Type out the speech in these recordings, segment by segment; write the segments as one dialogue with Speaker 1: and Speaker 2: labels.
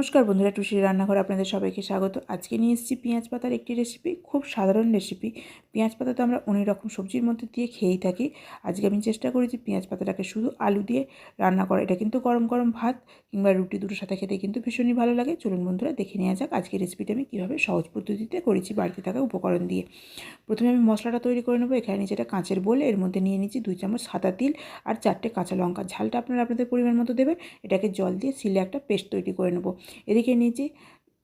Speaker 1: নমস্কার বন্ধুরা, টুসির রান্নাঘর আপনাদের সবাইকে স্বাগত। আজকে নিয়ে এসেছি পেঁয়াজ পাতার একটি রেসিপি খুব সাধারণ রেসিপি পেঁয়াজ পাতা তো আমরা অনেক রকম সবজির মধ্যে দিয়ে খেয়েই থাকি। আজকে আমি চেষ্টা করেছি পেঁয়াজ পাতাটাকে শুধু আলু দিয়ে রান্না করা। এটা কিন্তু গরম গরম ভাত কিংবা রুটি দুটোর সাথে খেতে কিন্তু ভীষণই ভালো লাগে। চলুন বন্ধুরা, দেখে নেওয়া যাক আজকে রেসিপিটা আমি কীভাবে সহজ পদ্ধতিতে করেছি বাড়িতে থাকা উপকরণ দিয়ে। প্রথমে আমি মশলাটা তৈরি করে নেব। এখানে নিচে এটা কাঁচের বোল, এর মধ্যে নিয়ে নিচ্ছি দুই চামচ সাদা তিল আর চারটে কাঁচা লঙ্কা। ঝালটা আপনারা আপনাদের পরিমাণ মতো দেবেন। এটাকে জল দিয়ে সিলে একটা পেস্ট তৈরি করে নেব। এদিকে নিয়েছি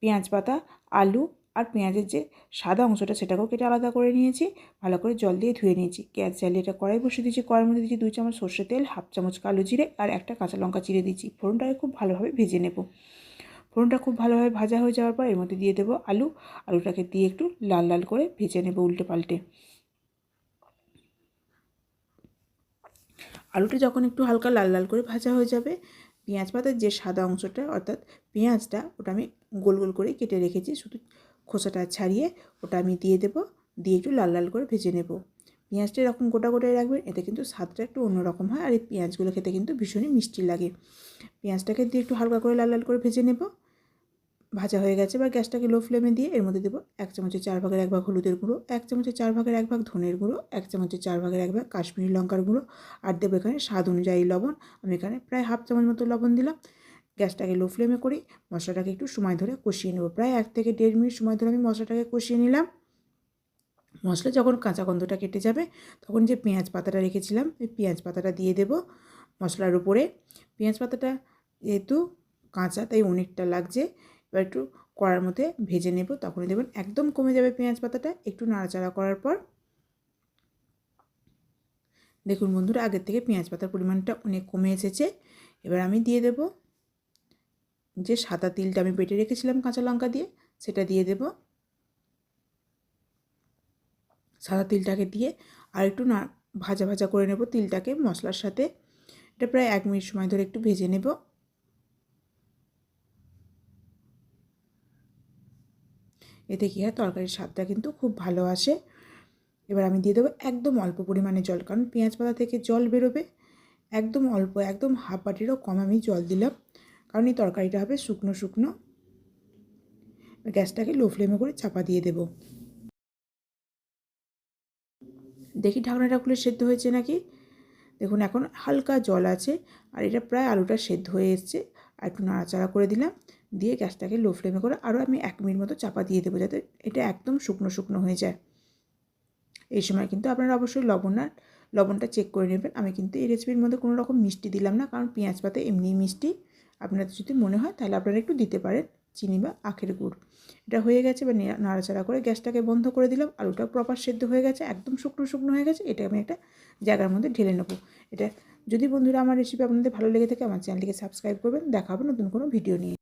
Speaker 1: পেঁয়াজ পাতা, আলু আর পেঁয়াজের যে সাদা অংশটা সেটাকেও কেটে আলাদা করে নিয়েছি। ভালো করে জল দিয়ে ধুয়ে নিয়েছি। গ্যাস জ্বালিয়ে এটা কড়াই বসিয়ে দিয়েছি। কড়াইয়ের মধ্যে দিয়েছি দুই চামচ সর্ষে তেল, হাফ চামচ কালো জিরে আর একটা কাঁচা লঙ্কা চিরে দিয়েছি। ফোড়নটাকে খুব ভালোভাবে ভেজে নেব। ফোড়নটা খুব ভালোভাবে ভাজা হয়ে যাওয়ার পর এর মধ্যে দিয়ে দেবো আলু। আলুটাকে দিয়ে একটু লাল লাল করে ভেজে নেব উল্টে পাল্টে। আলুটা যখন একটু হালকা লাল লাল করে ভাজা হয়ে যাবে পেঁয়াজ পাতার যে সাদা অংশটা, অর্থাৎ পেঁয়াজটা, ওটা আমি গোল গোল করে কেটে রেখেছি। শুধু খোসাটা ছাড়িয়ে ওটা আমি দিয়ে দেবো। দিয়ে একটু লাল লাল করে ভেজে নেব। পেঁয়াজটা এরকম গোটা গোটায় রাখবেন, এতে কিন্তু স্বাদটা একটু অন্যরকম হয় আর এই পেঁয়াজগুলো খেতে কিন্তু ভীষণই মিষ্টি লাগে। পেঁয়াজটাকে দিয়ে একটু হালকা করে লাল লাল করে ভেজে নেব। ভাজা হয়ে গেছে বা গ্যাসটাকে লো ফ্লেমে দিয়ে এর মধ্যে দেবো এক চামচের চার ভাগের এক ভাগ হলুদের গুঁড়ো, এক চামচের চার ভাগের এক ভাগ ধনের গুঁড়ো, এক চামচের চার ভাগের এক ভাগ কাশ্মীরি লঙ্কার গুঁড়ো আর দেবো এখানে স্বাদ অনুযায়ী লবণ। আমি এখানে প্রায় হাফ চামচ মতো লবণ দিলাম। গ্যাসটাকে লো ফ্লেমে করি, মশলাটাকে একটু সময় ধরে কষিয়ে নেব। প্রায় এক থেকে দেড় মিনিট সময় ধরে আমি মশলাটাকে কষিয়ে নিলাম। মশলা যখন কাঁচা গন্ধটা কেটে যাবে, তখন যে পেঁয়াজ পাতাটা রেখেছিলাম, ওই পেঁয়াজ পাতাটা দিয়ে দেব মশলার উপরে। পেঁয়াজ পাতাটা যেহেতু কাঁচা, তাই অনেকটা লাগছে। এবার একটু কড়ার মধ্যে ভেজে নেব। তখনই দেখবেন একদম কমে যাবে পেঁয়াজ পাতাটা। একটু নাড়াচাড়া করার পর দেখুন বন্ধুরা, আগের থেকে পেঁয়াজ পাতার পরিমাণটা অনেক কমে এসেছে। এবার আমি দিয়ে দেব যে সাদা তিলটা আমি বেটে রেখেছিলাম কাঁচা লঙ্কা দিয়ে, সেটা দিয়ে দেব। সাদা তিলটাকে দিয়ে আর একটু না, ভাজা ভাজা করে নেব তিলটাকে মশলার সাথে। এটা প্রায় এক মিনিট সময় ধরে একটু ভেজে নেব। এতে কী হয়? তরকারির স্বাদটা কিন্তু খুব ভালো আসে। এবার আমি দিয়ে দেবো একদম অল্প পরিমাণে জল, কারণ পেঁয়াজ পাতা থেকে জল বেরোবে। একদম অল্প, একদম হাফ বাটিরও কম আমি জল দিলাম, কারণ এই তরকারিটা হবে শুকনো শুকনো। গ্যাসটাকে লো ফ্লেমে করে চাপা দিয়ে দেব। দেখি ঢাকনাটা খুলে সেদ্ধ হয়েছে নাকি? দেখুন, এখন হালকা জল আছে, আর এটা প্রায় আলুটা সেদ্ধ হয়ে এসছে। আর একটু নাড়াচাড়া করে দিলাম। দিয়ে গ্যাসটাকে লো ফ্লেমে করে আরও আমি এক মিনিট মতো চাপা দিয়ে দেবো যাতে এটা একদম শুকনো শুকনো হয়ে যায়। এই সময় কিন্তু আপনারা অবশ্যই লবণ আর লবণটা চেক করে নেবেন। আমি কিন্তু এই রেসিপির মধ্যে কোনো রকম মিষ্টি দিলাম না, কারণ পেঁয়াজ পাতা এমনিই মিষ্টি। আপনাদের যদি মনে হয় তাহলে আপনারা একটু দিতে পারেন, চিনি বা আখের গুড়। এটা হয়ে গেছে বা নাড়াচাড়া করে গ্যাসটাকে বন্ধ করে দিলাম। আলুটা প্রপার সেদ্ধ হয়ে গেছে, একদম শুকনো শুকনো হয়ে গেছে। এটা আমি একটা জায়গার মধ্যে ঢেলে নেব। এটা যদি বন্ধুরা আমার রেসিপি আপনাদের ভালো লেগে থাকে, আমার চ্যানেলটিকে সাবস্ক্রাইব করবেন। দেখা হবে নতুন কোনো ভিডিও নিয়ে।